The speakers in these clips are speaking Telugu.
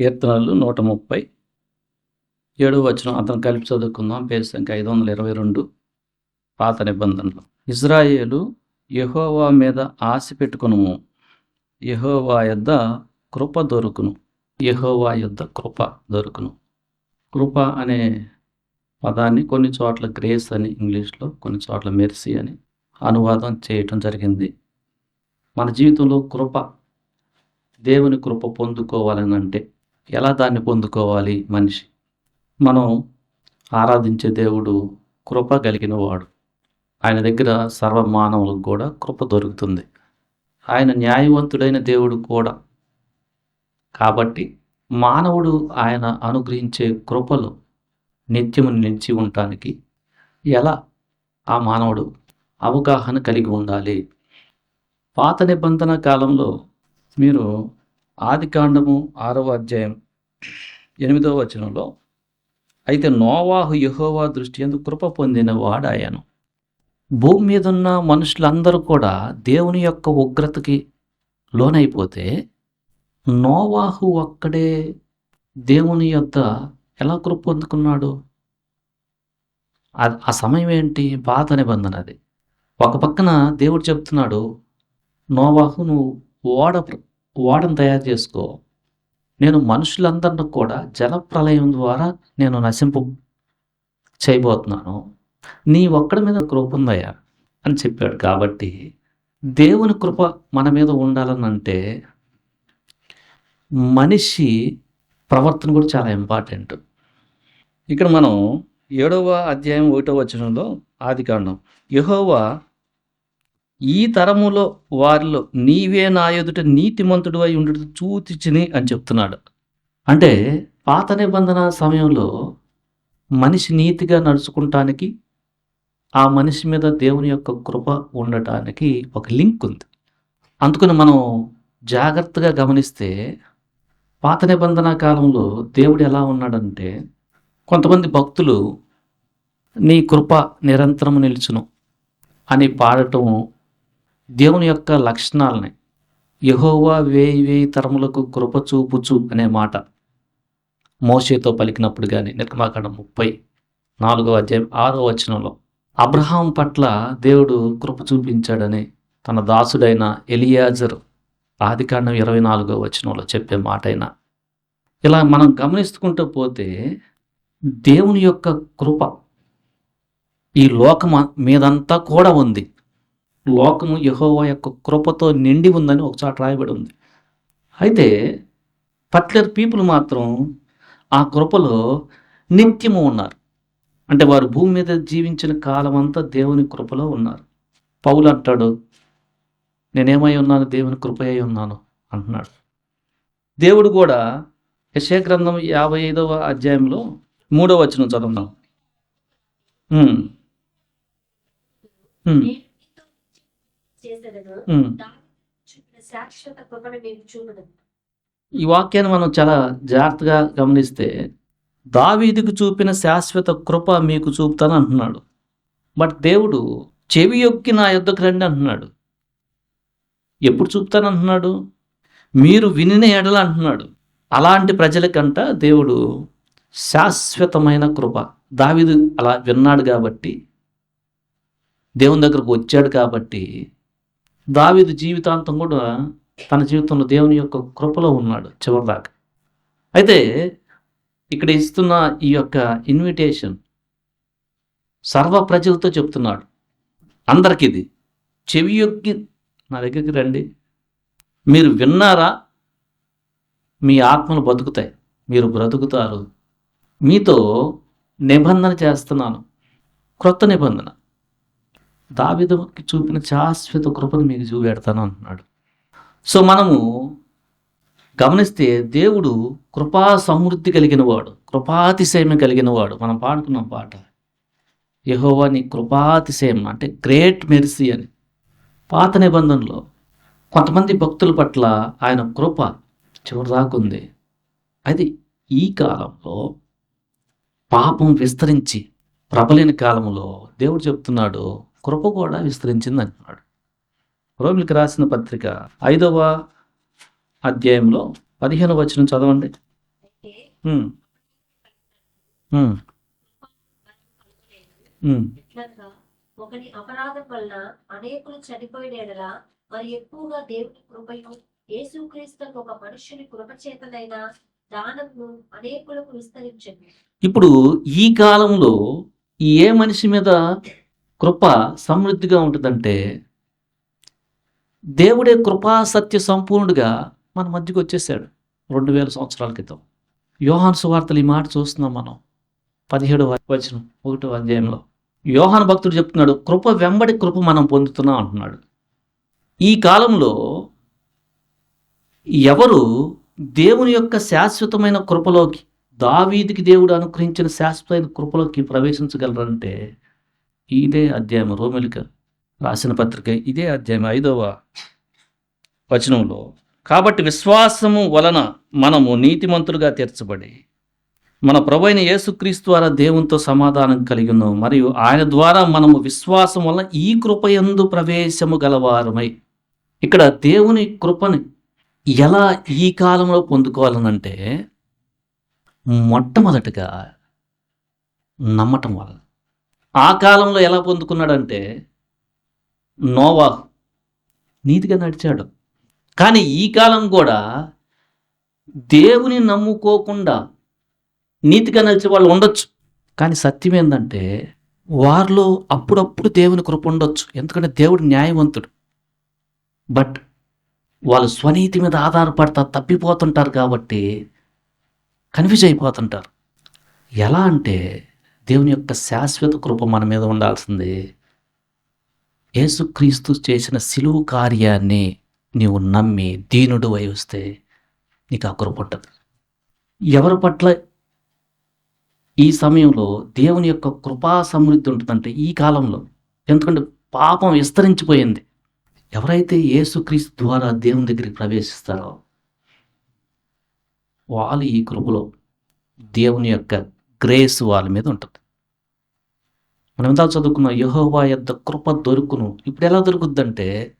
కీర్తనలు నూట ముప్పై. ఏడు వచనం అతను కలిపి చదువుకుందాం. పేరు సంఖ్య ఐదు వందల ఇరవై రెండు. పాత నిబంధనలు. ఇజ్రాయేలు యహోవా మీద ఆశ పెట్టుకును యహోవా యొద్ద కృప దొరుకును. యహోవా యొద్ద కృప దొరుకును. కృప అనే పదాన్ని కొన్ని చోట్ల గ్రేస్ అని ఇంగ్లీష్లో కొన్ని చోట్ల మెర్సీ అని అనువాదం చేయటం జరిగింది. మన జీవితంలో కృప దేవుని కృప పొందుకోవాలని అంటే ఎలా దాన్ని పొందుకోవాలి మనిషి? మనం ఆరాధించే దేవుడు కృప కలిగిన వాడు ఆయన దగ్గర సర్వమానవులకు కూడా కృప దొరుకుతుంది. ఆయన న్యాయవంతుడైన దేవుడు కూడా. కాబట్టి మానవుడు ఆయన అనుగ్రహించే కృపలో నిత్యము నిలిచి ఉండటానికి ఎలా ఆ మానవుడు అవగాహన కలిగి ఉండాలి? పాత నిబంధన కాలంలో మీరు ఆది కాండము ఆరవ అధ్యాయం ఎనిమిదవ వచనంలో అయితే నోవాహు యహోవా దృష్టి ఎందుకు కృప పొందిన వాడాయను. భూమి మీద ఉన్న మనుషులందరూ కూడా దేవుని యొక్క ఉగ్రతకి లోనైపోతే నోవాహు ఒక్కడే దేవుని యొక్క ఎలా కృప పొందుకున్నాడు? ఆ- సమయం ఏంటి పాత నిబంధన అది. ఒక పక్కన దేవుడు చెప్తున్నాడు నోవాహు నువ్వు ఓడ ప్ర- ఓడను తయారు చేసుకో. నేను మనుషులందరిని కూడా జల ప్రళయం ద్వారా నేను నశింపు చేయబోతున్నాను. నీ ఒక్కడి మీద కృప ఉందయ్యా అని చెప్పాడు. కాబట్టి దేవుని కృప మన మీద ఉండాలని అంటే మనిషి ప్రవర్తన కూడా చాలా ఇంపార్టెంట్. ఇక్కడ మనం ఏడవ అధ్యాయం ఒకటో వచనంలో ఆది కాండం. యహోవా ఈ తరములో వారిలో నీవే నా ఎదుట నీతిమంతుడు అయి ఉండడు చూచిని అని చెప్తున్నాడు. అంటే పాత నిబంధన సమయంలో మనిషి నీతిగా నడుచుకుంటానికి ఆ మనిషి మీద దేవుని యొక్క కృప ఉండటానికి ఒక లింక్ ఉంది. అందుకని మనం జాగ్రత్తగా గమనిస్తే పాత నిబంధన కాలంలో దేవుడు ఎలా ఉన్నాడంటే కొంతమంది భక్తులు నీ కృప నిరంతరం నిలుచును అని పాడటం దేవుని యొక్క లక్షణాలని యహోవా వేయి వేయి తరములకు కృప చూపుచు అనే మాట మోషేతో పలికినప్పుడు కానీ నిర్మాకాండ ముప్పై నాలుగో అధ్యాయం ఆరో వచనంలో అబ్రహాం పట్ల దేవుడు కృప చూపించాడని తన దాసుడైన ఎలియాజర్ ఆదికాండం ఇరవై నాలుగో వచనంలో చెప్పే మాట అయినా ఇలా మనం గమనిస్తుకుంటూ పోతే దేవుని యొక్క కృప ఈ లోకం మీదంతా కూడా ఉంది. లోకము యహోవా యొక్క కృపతో నిండి ఉందని ఒక రాయబడి ఉంది. అయితే పట్లర్ పీపుల్ మాత్రం ఆ కృపలో నిత్యము ఉన్నారు. అంటే వారు భూమి మీద జీవించిన కాలం అంతా దేవుని కృపలో ఉన్నారు. పౌలు అంటాడు నేనేమై ఉన్నాను? దేవుని కృపయ్య ఉన్నాను అంటున్నాడు. దేవుడు కూడా యశయ గ్రంథం యాభై ఐదవ అధ్యాయంలో మూడవ వచనం చదువున్నాం శాశ్వత కృపను నేను చూపను ఈ వాక్యాన్ని మనం చాలా జాగ్రత్తగా గమనిస్తే దావీదుకు చూపిన శాశ్వత కృప మీకు చూపుతాను అంటున్నాడు. బట్ దేవుడు చెవి యొక్కి నా యొద్దకు రండి అంటున్నాడు. ఎప్పుడు చూపుతాను అంటున్నాడు? మీరు వినిన ఎడల అంటున్నాడు. అలాంటి ప్రజలకంట దేవుడు శాశ్వతమైన కృప. దావీదు అలా విన్నాడు కాబట్టి దేవుని దగ్గరకు వచ్చాడు కాబట్టి దావీదు జీవితాంతం కూడా తన జీవితంలో దేవుని యొక్క కృపలో ఉన్నాడు చివరిదాకా. అయితే ఇక్కడ ఇస్తున్న ఈ యొక్క ఇన్విటేషన్ సర్వ ప్రజలతో చెప్తున్నాడు. అందరికి ఇది చెవి యొక్క నా దగ్గరికి రండి. మీరు విన్నారా? మీ ఆత్మలు బతుకుతాయి. మీరు బ్రతుకుతారు. మీతో నిబంధన చేస్తున్నాను. క్రొత్త నిబంధన. దావిదకి చూపిన శాశ్వత కృపను మీకు చూపెడతాను అంటున్నాడు. సో మనము గమనిస్తే దేవుడు కృపా సమృద్ధి కలిగిన వాడు కృపాతిశయం కలిగిన వాడు. మనం పాడుకున్నాం పాట. యహోవాని నీ కృపాతిశయం అంటే గ్రేట్ మెర్సీ అని. పాత నిబంధనలో కొంతమంది భక్తుల పట్ల ఆయన కృప చివరిదాకుంది. అది ఈ కాలంలో పాపం విస్తరించి ప్రబలిన కాలంలో దేవుడు చెప్తున్నాడు కృప కూడా విస్తరించింది అంటున్నాడు రోమిలికి రాసిన పత్రిక ఐదవ అధ్యాయంలో పదిహేను వచనం చదవండి. ఒకని అపరాధం వలన అనేకులు చనిపోయిన మరి ఎక్కువగా దేవుని కృపయు యేసుక్రీస్తు ఒక మనుషుని కృప చేతనైనా దానము అనేకులకు విస్తరించండి. ఇప్పుడు ఈ కాలంలో ఏ మనిషి మీద కృప సమృద్ధిగా ఉంటుందంటే దేవుడే కృపా సత్య సంపూర్ణుడిగా మన మధ్యకు వచ్చేసాడు రెండు వేల సంవత్సరాల క్రితం. యోహాన్ సువార్తలు ఈ మాట చూస్తున్నాం మనం పదిహేడు వచ్చిన ఒకటో అధ్యాయంలో. యోహాన్ భక్తుడు చెప్తున్నాడు కృప వెంబడి కృప మనం పొందుతున్నాం అంటున్నాడు. ఈ కాలంలో ఎవరు దేవుని యొక్క శాశ్వతమైన కృపలోకి దావీదికి దేవుడు అనుగ్రహించిన శాశ్వతమైన కృపలోకి ప్రవేశించగలరంటే ఇదే అధ్యాయం రోమిలిక రాసిన పత్రిక ఇదే అధ్యాయం ఐదవ వచనంలో. కాబట్టి విశ్వాసము వలన మనము నీతిమంతులుగా తీర్చబడి మన ప్రభైన యేసుక్రీస్తు ద్వారా దేవునితో సమాధానం కలిగి ఉన్నాము మరియు ఆయన ద్వారా మనము విశ్వాసం వలన ఈ కృపయందు ప్రవేశము గలవారమై. ఇక్కడ దేవుని కృపని ఎలా ఈ కాలంలో పొందుకోవాలనంటే మొట్టమొదటిగా నమ్మటం వలన. ఆ కాలంలో ఎలా పొందుకున్నాడంటే నోవా నీతిగా నడిచాడు. కానీ ఈ కాలం కూడా దేవుని నమ్ముకోకుండా నీతిగా నడిచే వాళ్ళు ఉండొచ్చు. కానీ సత్యం ఏంటంటే వారిలో అప్పుడప్పుడు దేవుని కృప ఉండొచ్చు. ఎందుకంటే దేవుడు న్యాయవంతుడు. బట్ వాళ్ళు స్వనీతి మీద ఆధారపడతా తప్పిపోతుంటారు కాబట్టి కన్ఫ్యూజ్ అయిపోతుంటారు. ఎలా అంటే దేవుని యొక్క శాశ్వత కృప మన మీద ఉండాల్సింది. యేసుక్రీస్తు చేసిన సిలువు కార్యాన్ని నీవు నమ్మి దీనుడు అయి వస్తే నీకు ఆ కృప ఉంటుంది. ఎవరి పట్ల ఈ సమయంలో దేవుని యొక్క కృపా సమృద్ధి ఉంటుందంటే ఈ కాలంలో? ఎందుకంటే పాపం విస్తరించిపోయింది. ఎవరైతే యేసుక్రీస్తు ద్వారా దేవుని దగ్గరికి ప్రవేశిస్తారో వాళ్ళు ఈ కృపలో దేవుని యొక్క గ్రేస్ వాళ్ళ మీద ఉంటుంది. మనం ఎంత చదువుకున్న యహోవా యొక్క కృప దొరుకును. ఇప్పుడు ఎలా దొరుకుద్దంటే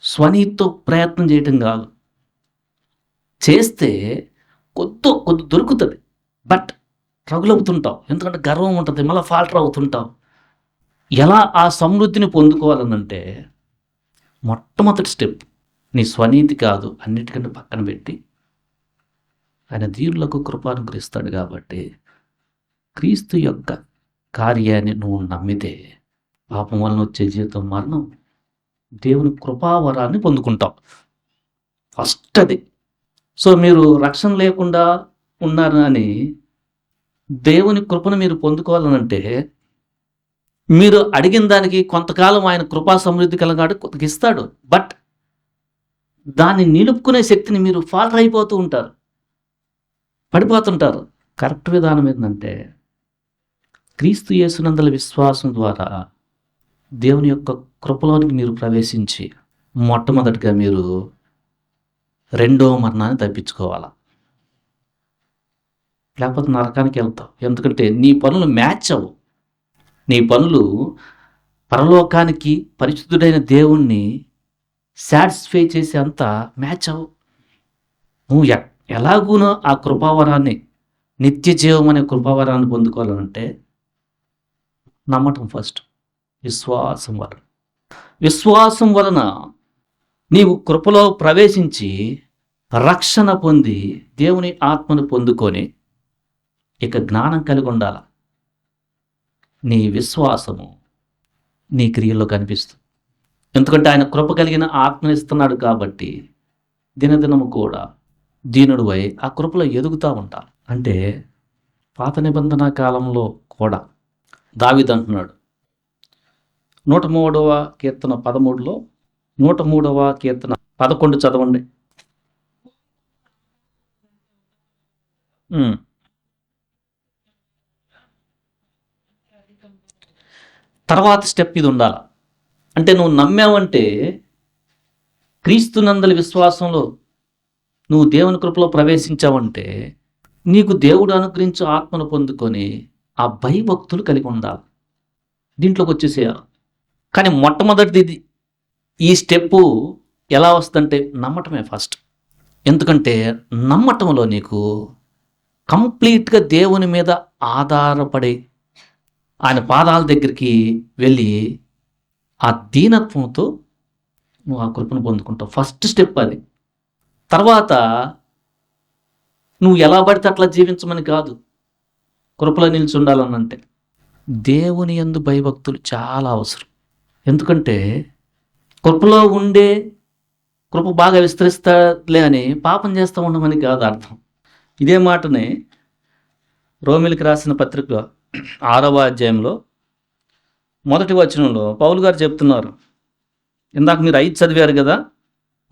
స్వనీతితో ప్రయత్నం చేయటం కాదు. చేస్తే కొద్ది కొద్ది దొరుకుతుంది. బట్ రగులవుతుంటాం. ఎందుకంటే గర్వం ఉంటుంది మళ్ళీ ఫాల్టర్ అవుతుంటాం ఎలా ఆ సమృద్ధిని పొందుకోవాలనంటే మొట్టమొదటి స్టెప్ నీ స్వనీతి కాదు అన్నిటికంటే పక్కన పెట్టి ఆయన దీనులకు కృపానుగ్రహిస్తాడు కాబట్టి క్రీస్తు యొక్క కార్యాన్ని నువ్వు నమ్మితే పాపం వలన వచ్చే జీవితం మరణం దేవుని కృపావరాన్ని పొందుకుంటాం. ఫస్ట్ అది సో మీరు రక్షణ లేకుండా ఉన్నారు దేవుని కృపను మీరు పొందుకోవాలనంటే మీరు అడిగిన దానికి కొంతకాలం ఆయన కృపా సమృద్ధి కలగాడు కొంత ఇస్తాడు. బట్ దాన్ని నిలుపుకునే శక్తిని మీరు ఫాల్టర్ అయిపోతూ ఉంటారు. పడిపోతుంటారు. కరెక్ట్ విధానం ఏంటంటే క్రీస్తు యేసునందల విశ్వాసం ద్వారా దేవుని యొక్క కృపలోనికి మీరు ప్రవేశించి మొట్టమొదటిగా మీరు రెండో మరణాన్ని తప్పించుకోవాలా? లేకపోతే నరకానికి వెళ్తావు. ఎందుకంటే నీ పనులు మ్యాచ్ అవ్వు. నీ పనులు పరలోకానికి పరిశుద్ధుడైన దేవుణ్ణి సాటిస్ఫై చేసే అంత మ్యాచ్ అవ్వు. నువ్వు ఎలాగూనో ఆ కృపావరాన్ని నిత్య జీవం అనే కృపావరాన్ని పొందుకోవాలంటే నమ్మటం ఫస్ట్ విశ్వాసం వలన. విశ్వాసం వలన నీవు కృపలో ప్రవేశించి రక్షణ పొంది దేవుని ఆత్మను పొందుకొని ఇక జ్ఞానం కలిగి ఉండాల? నీ విశ్వాసము నీ క్రియల్లో కనిపిస్తుంది. ఎందుకంటే ఆయన కృప కలిగిన ఆత్మనిస్తున్నాడు కాబట్టి దినదినము కూడా దీనుడు ఆ కృపలో ఎదుగుతూ ఉంటా అంటే పాత నిబంధన కాలంలో కూడా దావిద్ అంటున్నాడు. నూట మూడవ కీర్తన పదమూడులో నూట మూడవ కీర్తన పదకొండు చదవండి. తర్వాత స్టెప్ ఇది ఉండాలి. అంటే నువ్వు నమ్మావంటే క్రీస్తునందలి విశ్వాసంలో నువ్వు దేవుని కృపలో ప్రవేశించావంటే నీకు దేవుడు అనుగ్రహించు ఆత్మను పొందుకొని ఆ భయభక్తులు కలిగి ఉండాలి. దీంట్లోకి వచ్చేసేయాలి కానీ మొట్టమొదటిది ఇది. ఈ స్టెప్పు ఎలా వస్తుందంటే నమ్మటమే ఫస్ట్ ఎందుకంటే నమ్మటంలో నీకు కంప్లీట్గా దేవుని మీద ఆధారపడి ఆయన పాదాల దగ్గరికి వెళ్ళి ఆ దీనత్వంతో నువ్వు ఆ కృపను పొందుకుంటావు. ఫస్ట్ స్టెప్ అది. తర్వాత నువ్వు ఎలా పడితే అట్లా జీవించమని కాదు. కృపలో నిలిచి ఉండాలనంటే దేవుని యందు భయభక్తులు చాలా అవసరం. ఎందుకంటే కృపలో ఉండే కృప బాగా విస్తరిస్తాలే అని పాపం చేస్తూ ఉండమని కాదు అర్థం. ఇదే మాటనే రోమిలికి రాసిన పత్రిక ఆరవ అధ్యాయంలో మొదటి వచనంలో పౌలు గారు చెప్తున్నారు. ఇందాక మీరు ఐదు చదివారు కదా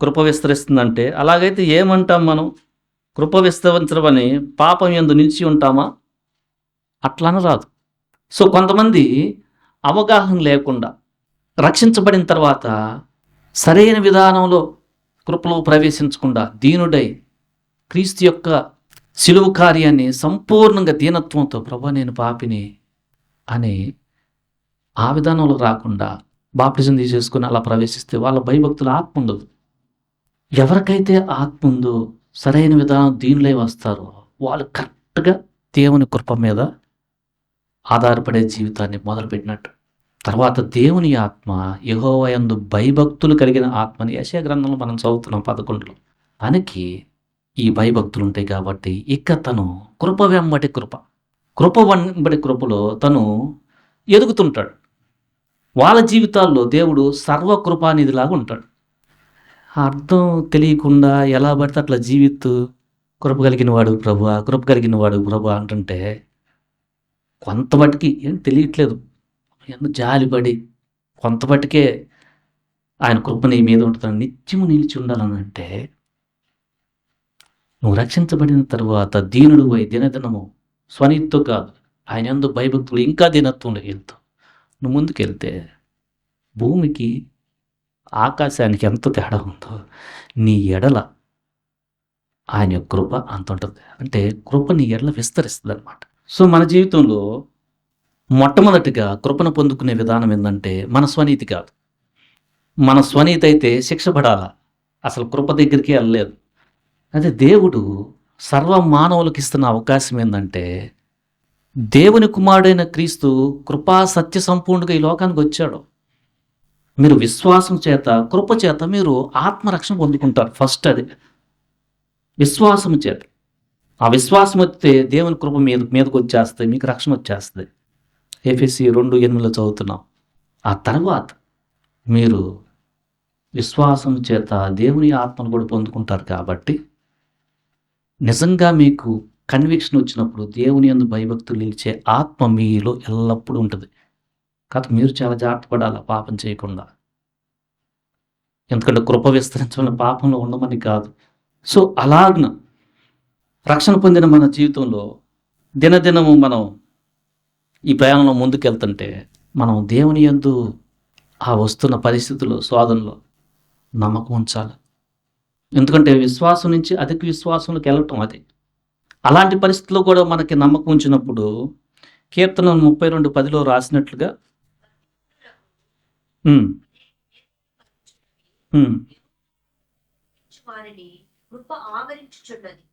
కృప విస్తరిస్తుందంటే అలాగైతే ఏమంటాం మనం? కృప విస్తరించమని పాపం ఎందు నిలిచి ఉంటామా? అట్లా రాదు. సో కొంతమంది అవగాహన లేకుండా రక్షించబడిన తర్వాత సరైన విధానంలో కృపలో ప్రవేశించకుండా దీనుడై క్రీస్తు యొక్క సిలువు కార్యాన్ని సంపూర్ణంగా దీనత్వంతో ప్రభా నేను పాపిని అని ఆ విధానంలో రాకుండా బాప్టిజం తీసేసుకుని అలా ప్రవేశిస్తే వాళ్ళ భయభక్తుల ఆత్మ ఉండదు. ఎవరికైతే ఆత్మ ఉందో సరైన విధానం దీనిలో వస్తారో వాళ్ళు కరెక్ట్గా దేవుని కృప మీద ఆధారపడే జీవితాన్ని మొదలుపెట్టినట్టు. తర్వాత దేవుని ఆత్మ యహోవయందు భయభక్తులు కలిగిన ఆత్మని యశా గ్రంథంలో మనం చదువుతున్నాం పదకొండులో. తనకి ఈ భయభక్తులు ఉంటాయి కాబట్టి ఇక తను కృప వెంబడి కృప. కృప వెంబడి కృపలో తను ఎదుగుతుంటాడు. వాళ్ళ జీవితాల్లో దేవుడు సర్వకృపానిధిలాగా ఉంటాడు. అర్థం తెలియకుండా ఎలా పడితే అట్లా జీవిత్తు కృప కలిగిన వాడు ప్రభు కృప కలిగిన వాడు ప్రభు అంటుంటే కొంతమటికి ఏం తెలియట్లేదు. ఎంత జాలిపడి కొంతమటికే ఆయన కృప నీ మీద ఉంటుంది నిత్యము నిలిచి ఉండాలని అంటే నువ్వు రక్షించబడిన తర్వాత దీనుడు పోయి దినదినము స్వనీతితో కాదు. ఆయన ఎందు భయభక్తులు ఇంకా దీనత్వంలోకి వెళ్తావు నువ్వు ముందుకెళ్తే భూమికి ఆకాశానికి ఎంత తేడా ఉందో నీ ఎడల ఆయన కృప అంత ఉంటుంది. అంటే కృప నీ ఎడల విస్తరిస్తుంది అనమాట సో మన జీవితంలో మొట్టమొదటిగా కృపను పొందుకునే విధానం ఏంటంటే మన స్వనీతి కాదు. మన స్వనీతి అయితే శిక్ష పడాలా. అసలు కృప దగ్గరికి వెళ్ళలేదు. అదే దేవుడు సర్వ మానవులకు ఇస్తున్న అవకాశం ఏంటంటే దేవుని కుమారుడైన క్రీస్తు కృపా సత్య సంపూర్ణంగా ఈ లోకానికి వచ్చాడు. మీరు విశ్వాసం చేత కృప చేత మీరు ఆత్మరక్షణ పొందుకుంటారు. ఫస్ట్ అది. విశ్వాసం చేత. ఆ విశ్వాసం వస్తే దేవుని కృప మీద మీదకి వచ్చేస్తుంది మీకు రక్షణ వచ్చేస్తుంది. ఏఫీసీ రెండు ఎనిమిదిలో చదువుతున్నాం. ఆ తర్వాత మీరు విశ్వాసం చేత దేవుని ఆత్మను కూడా పొందుకుంటారు కాబట్టి నిజంగా మీకు కన్విక్షన్ వచ్చినప్పుడు దేవుని అందు భయభక్తులు నిలిచే ఆత్మ మీలో ఎల్లప్పుడూ ఉంటుంది. కాదు మీరు చాలా జాగ్రత్త పడాలి పాపం చేయకుండా? ఎందుకంటే కృప విస్తరించమని పాపంలో ఉండమని కాదు. సో అలాగ్న రక్షణ పొందిన మన జీవితంలో దినదినము మనం ఈ ప్రయాణంలో ముందుకెళ్తుంటే మనం దేవుని యందు ఆ వస్తున్న పరిస్థితుల్లో శోధనలో నమ్మకం ఉంచాలి. ఎందుకంటే విశ్వాసం నుంచి అధిక విశ్వాసంలోకి వెళ్ళటం అది. అలాంటి పరిస్థితుల్లో కూడా మనకి నమ్మకం ఉంచినప్పుడు కీర్తన ముప్పై రెండు పదిలో రాసినట్లుగా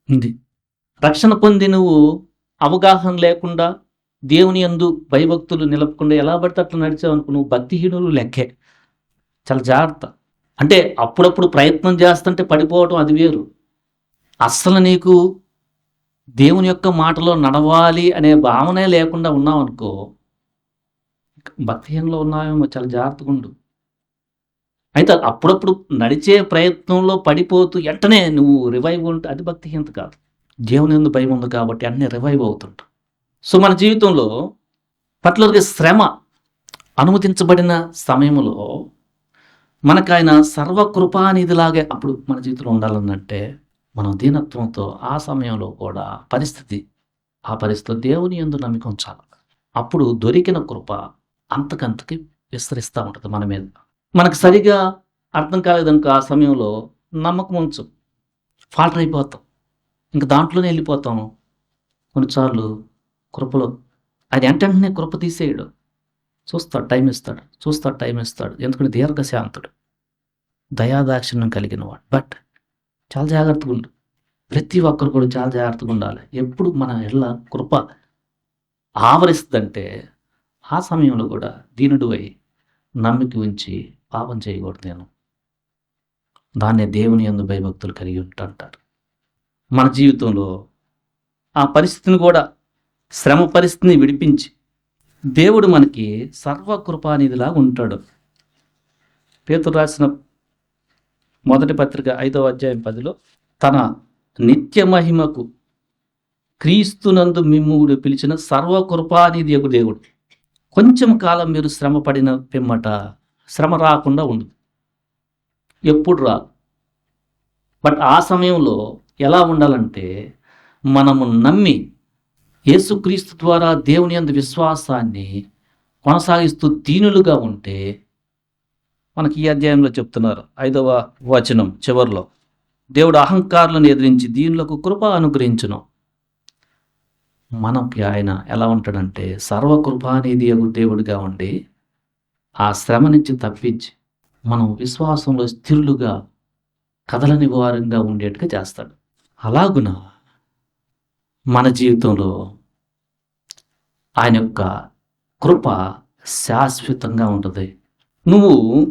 ఉంది. రక్షణ పొంది నువ్వు అవగాహన లేకుండా దేవుని యందు భయభక్తులు నిలపకుండా ఎలా పడితే అట్లా నడిచావు అనుకో నువ్వు భక్తిహీనులు లెక్కే. చాలా జాగ్రత్త. అంటే అప్పుడప్పుడు ప్రయత్నం చేస్తుంటే పడిపోవటం అది వేరు. అస్సలు నీకు దేవుని యొక్క మాటలో నడవాలి అనే భావనే లేకుండా ఉన్నావనుకో భక్తిహీనలో ఉన్నావేమో చాలా జాగ్రత్తగా ఉండు. అయితే అప్పుడప్పుడు నడిచే ప్రయత్నంలో పడిపోతూ వెంటనే నువ్వు రివైవ్ ఉంటే అది భక్తిహీనత కాదు. దేవుని ఎందు భయం ఉంది కాబట్టి అన్నీ రివైవ్ అవుతుంటాం సో మన జీవితంలో పర్టికులర్గా శ్రమ అనుమతించబడిన సమయంలో మనకు ఆయన సర్వకృపానిధిలాగే అప్పుడు మన జీవితంలో ఉండాలన్నంటే మనం దీనత్వంతో ఆ సమయంలో కూడా పరిస్థితి ఆ పరిస్థితి దేవుని ఎందు నమ్మిక ఉంచాలి. అప్పుడు దొరికిన కృప అంతకంతకి విస్తరిస్తూ ఉంటుంది మన మీద. మనకు సరిగా అర్థం కాలేదనుకో ఆ సమయంలో నమ్మకం ఉంచు. ఫాల్టర్ అయిపోతాం. ఇంక దాంట్లోనే వెళ్ళిపోతాం కొన్నిసార్లు కృపలో. అది వెంటనే కృప తీసేయడు. చూస్తాడు టైం ఇస్తాడు చూస్తాడు టైం ఇస్తాడు. ఎందుకంటే దీర్ఘశాంతుడు. దయాదాక్షిణ్యం కలిగిన వాడు బట్ చాలా జాగ్రత్తగా ఉండు. ప్రతి ఒక్కరు కూడా చాలా జాగ్రత్తగా ఉండాలి. ఎప్పుడు మన ఇళ్ళ కృప ఆవరిస్తుందంటే ఆ సమయంలో కూడా దీనుడు అయి నమ్మిక ఉంచి పాపం చేయకూడదు నేను. దాన్నే దేవుని యందు భయభక్తులు కలిగి ఉంటుంటారు మన జీవితంలో ఆ పరిస్థితిని కూడా శ్రమ పరిస్థితిని విడిపించి దేవుడు మనకి సర్వకృపానిధిలా ఉంటాడు. పేతుడు రాసిన మొదటి పత్రిక ఐదవ అధ్యాయం పదిలో తన నిత్య మహిమకు క్రీస్తునందు మిమ్ముడు పిలిచిన సర్వకృపానిధి యొక్క దేవుడు. కొంచెం కాలం మీరు శ్రమ పడిన పిమ్మట శ్రమ రాకుండా ఉండదు ఎప్పుడు రా. బట్ ఆ సమయంలో ఎలా ఉండాలంటే మనము నమ్మి యేసుక్రీస్తు ద్వారా దేవుని అందు విశ్వాసాన్ని కొనసాగిస్తూ దీనులుగా ఉంటే మనకి ఈ అధ్యాయంలో చెప్తున్నారు ఐదవ వచనం చివరిలో దేవుడు అహంకారులను ఎదిరించి దీనులకు కృప అనుగ్రహించును. మనకి ఆయన ఎలా ఉంటాడంటే సర్వకృపానిధి అగు దేవుడిగా ఉండి ఆ శ్రమ నుంచి తప్పించి మనం విశ్వాసంలో స్థిరులుగా కదలని వారంగా ఉండేట్టుగా చేస్తాడు. అలాగున మన జీవితంలో ఆయన యొక్క కృప శాశ్వతంగా ఉంటుంది. నువ్వు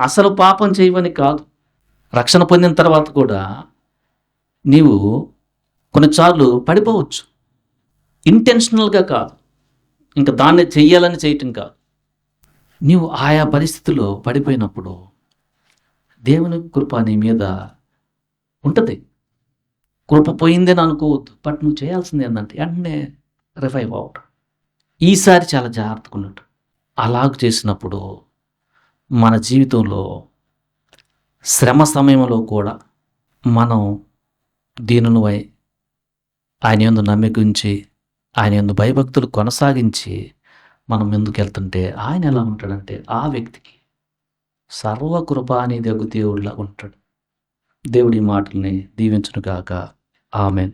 అసలు పాపం చేయవని కాదు. రక్షణ పొందిన తర్వాత కూడా నీవు కొన్నిసార్లు పడిపోవచ్చు. ఇంటెన్షనల్గా కాదు. ఇంకా దాన్ని చెయ్యాలని చేయటం కాదు. నీవు ఆయా పరిస్థితిలో పడిపోయినప్పుడు దేవుని కృప నీ మీద ఉంటుంది. కృప పోయిందని అనుకోవద్దు బట్ నువ్వు చేయాల్సింది ఏంటంటే వెంటనే రివైవ్ అవటం ఈసారి చాలా జాగ్రత్తగా ఉన్నట్టు అలాగ చేసినప్పుడు మన జీవితంలో శ్రమ సమయంలో కూడా మనం దీనులై ఆయన ఎందు నమ్మికించి ఆయన ఎందు భయభక్తులు కొనసాగించి మనం ఎందుకు వెళ్తుంటే ఆయన ఎలా ఉంటాడంటే ఆ వ్యక్తికి సర్వకృప అనేది ఒక దేవుడిలా ఉంటాడు. దేవుడి మాటల్ని దీవించును గాక ఆమెన్.